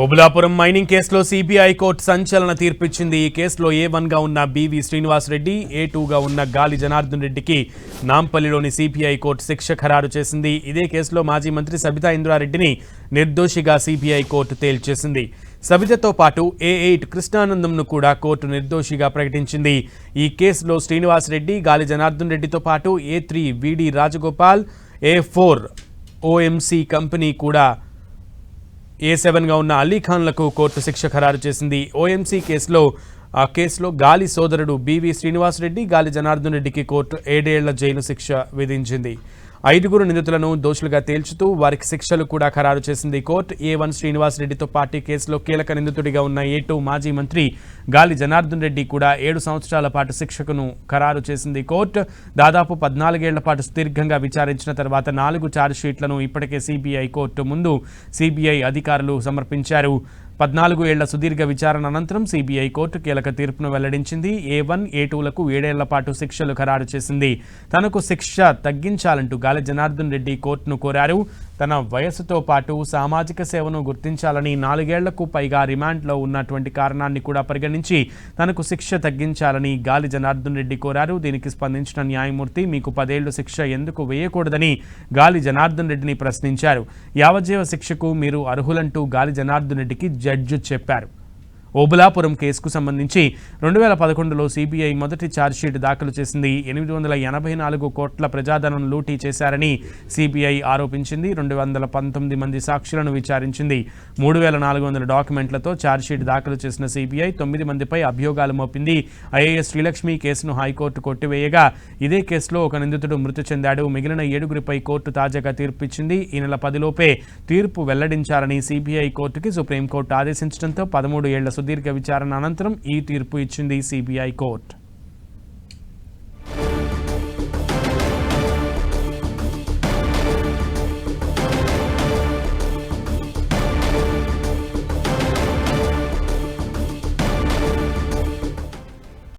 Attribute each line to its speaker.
Speaker 1: Obulapuram mining కేసులో CBI court సంచలన తీర్పిచ్చింది. ఈ కేసులో ఏ వన్గా ఉన్న బివి శ్రీనివాస్ రెడ్డి ఏ టూగా ఉన్న గాలి జనార్దన్ రెడ్డికి నాంపల్లిలోని సిబిఐ కోర్టు శిక్ష ఖరారు చేసింది. ఇదే కేసులో మాజీ మంత్రి సబితా ఇంద్రారెడ్డిని నిర్దోషిగా సిబిఐ కోర్టు తేల్చేసింది. సబితతో పాటు ఏ ఎయిట్ కృష్ణానందంను కూడా కోర్టు నిర్దోషిగా ప్రకటించింది. ఈ కేసులో శ్రీనివాస్ రెడ్డి గాలి జనార్దన్ రెడ్డితో పాటు A three V D Rajagopal A four OMC company కూడా ఏ సెవెన్గా ఉన్న అలీఖాన్లకు కోర్టు శిక్ష ఖరారు చేసింది. ఓఎంసీ కేసులో ఆ కేసులో గాలి సోదరుడు బివి శ్రీనివాసరెడ్డి గాలి జనార్దన్ రెడ్డికి కోర్టు ఏడేళ్ళ జైలు శిక్ష విధించింది. ఐదుగురు నిందితులను దోషులుగా తేల్చుతూ వారికి శిక్షలు కూడా ఖరారు చేసింది కోర్టు. ఏ వన్ శ్రీనివాసరెడ్డితో పార్టీ కేసులో కీలక నిందితుడిగా ఉన్న ఏ టూ మాజీ మంత్రి గాలి జనార్దన్ రెడ్డి కూడా ఏడు సంవత్సరాల పాటు శిక్షకును ఖరారు చేసింది కోర్టు. దాదాపు పద్నాలుగేళ్ళ పాటు సుదీర్ఘంగా విచారించిన తర్వాత నాలుగు ఛార్జ్షీట్లను ఇప్పటికే సిబిఐ కోర్టు ముందు సిబిఐ అధికారులు సమర్పించారు. పద్నాలుగు ఏళ్ళ సుదీర్ఘ విచారణ అనంతరం సిబిఐ కోర్టు కీలక తీర్పును వెల్లడించింది. ఏ వన్ ఏ టూలకు ఏడేళ్ళ పాటు శిక్షలు ఖరారు చేసింది. తనకు శిక్ష తగ్గించాలంటూ గాలి జనార్దన్ రెడ్డి కోర్టును కోరారు. తన వయసుతో పాటు సామాజిక సేవను గుర్తించాలని నాలుగేళ్ళకు పైగా రిమాండ్లో ఉన్నటువంటి కారణాన్ని కూడా పరిగణించి తనకు శిక్ష తగ్గించాలని గాలి జనార్దన్ రెడ్డి కోరారు. దీనికి స్పందించిన న్యాయమూర్తి మీకు పదేళ్ళు శిక్ష ఎందుకు వేయకూడదని గాలి జనార్దన్ రెడ్డిని ప్రశ్నించారు. యావజ్జీవ శిక్షకు మీరు అర్హులంటూ గాలి జనార్దన్ రెడ్డికి జడ్జి చెప్పారు. ఓబులాపురం కేసుకు సంబంధించి రెండు వేల పదకొండులో సిబిఐ మొదటి ఛార్జ్షీట్ దాఖలు చేసింది. ఎనిమిది వందల ఎనభై నాలుగు కోట్ల ప్రజాధనం లూటీ చేశారని సిబిఐ ఆరోపించింది. రెండు వందల పంతొమ్మిది మంది సాక్షులను విచారించింది. మూడు వేల నాలుగు వందల డాక్యుమెంట్లతో ఛార్జ్షీట్ దాఖలు చేసిన సిబిఐ తొమ్మిది మందిపై అభియోగాలు మోపింది. ఐఏఎస్ శ్రీలక్ష్మి కేసును హైకోర్టు కొట్టివేయగా ఇదే కేసులో ఒక నిందితుడు మృతి చెందాడు. మిగిలిన ఏడుగురిపై కోర్టు తాజాగా తీర్పిచ్చింది. ఈ నెల పదిలోపే తీర్పు వెల్లడించాలని సిబిఐ కోర్టుకి సుప్రీంకోర్టు ఆదేశించడంతో పదమూడు ఏళ్ళ సుదీర్ఘ విచారణ అనంతరం ఈ తీర్పు ఇచ్చింది సిబిఐ కోర్టు.